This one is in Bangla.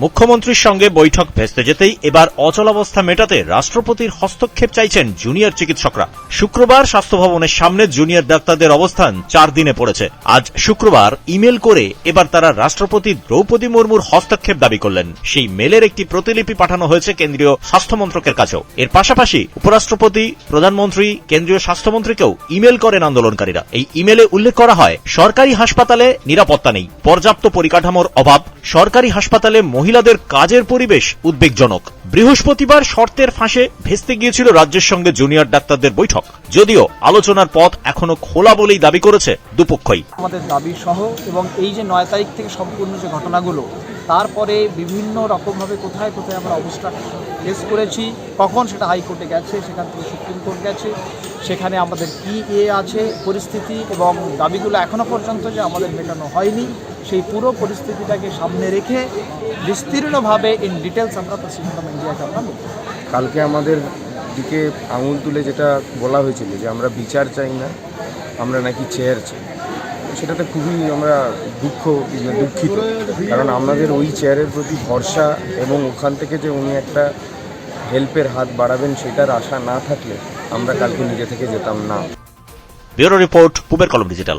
মুখ্যমন্ত্রীর সঙ্গে বৈঠক ভেস্তে যেতেই এবার অচলাবস্থা মেটাতে রাষ্ট্রপতির হস্তক্ষেপ চাইছেন জুনিয়র চিকিৎসকরা। শুক্রবার স্বাস্থ্য ভবনের সামনে জুনিয়র ডাক্তারদের অবস্থান চার দিনে পড়েছে। আজ শুক্রবার ইমেল করে এবার তারা রাষ্ট্রপতি দ্রৌপদী মুর্মুর হস্তক্ষেপ দাবি করলেন। সেই মেলের একটি প্রতিলিপি পাঠানো হয়েছে কেন্দ্রীয় স্বাস্থ্য মন্ত্রকের কাছেও। এর পাশাপাশি উপরাষ্ট্রপতি, প্রধানমন্ত্রী, কেন্দ্রীয় স্বাস্থ্যমন্ত্রীকেও ইমেল করেন আন্দোলনকারীরা। এই ইমেলে উল্লেখ করা হয়, সরকারি হাসপাতালে নিরাপত্তা নেই, পর্যাপ্ত পরিকাঠামোর অভাব, সরকারি হাসপাতালে মহিলাদের কাজের পরিবেশ উদ্বেগজনক। বৃহস্পতিবার শর্তের ফাঁসে ভেস্তে গিয়েছিল রাজ্যের সঙ্গে জুনিয়র ডাক্তারদের বৈঠক। যদিও আলোচনার পথ এখনও খোলা বলেই দাবি করেছে দুপক্ষই। আমাদের দাবি সহ এবং এই যে নয় তারিখ থেকে সম্পূর্ণ যে ঘটনাগুলো, তারপরে বিভিন্ন রকমভাবে কোথায় কোথায় আমরা অবস্থা ফেস করেছি, কখন সেটা হাইকোর্টে গেছে, সেখান থেকে সুপ্রিম কোর্ট গেছে, সেখানে আমাদের কি এ আছে, পরিস্থিতি এবং দাবিগুলো এখনও পর্যন্ত যে আমাদের মেটানো হয়নি। সেই পুরো পরিস্থিতিটাকে সামনে রেখে বিস্তীর্ণভাবে ইন ডিটেলস আমরা প্রেসিডেন্ট অফ ইন্ডিয়াকে আমরা কালকে আমাদের দিকে আঙুল তুলে যেটা বলা হয়েছিল যে আমরা বিচার চাই না আমরা নাকি চেয়ার চাই। সেটাতে খুবই আমরা দুঃখ দুঃখিত। কারণ আমাদের ওই চেয়ারের প্রতি ভরসা এবং ওখান থেকে যে উনি একটা হেল্পের হাত বাড়াবেন সেটার আশা না থাকলে আমরা কালকে নিজে থেকে যেতাম না। ব্যুরো রিপোর্ট পুবের কলম ডিজিটাল।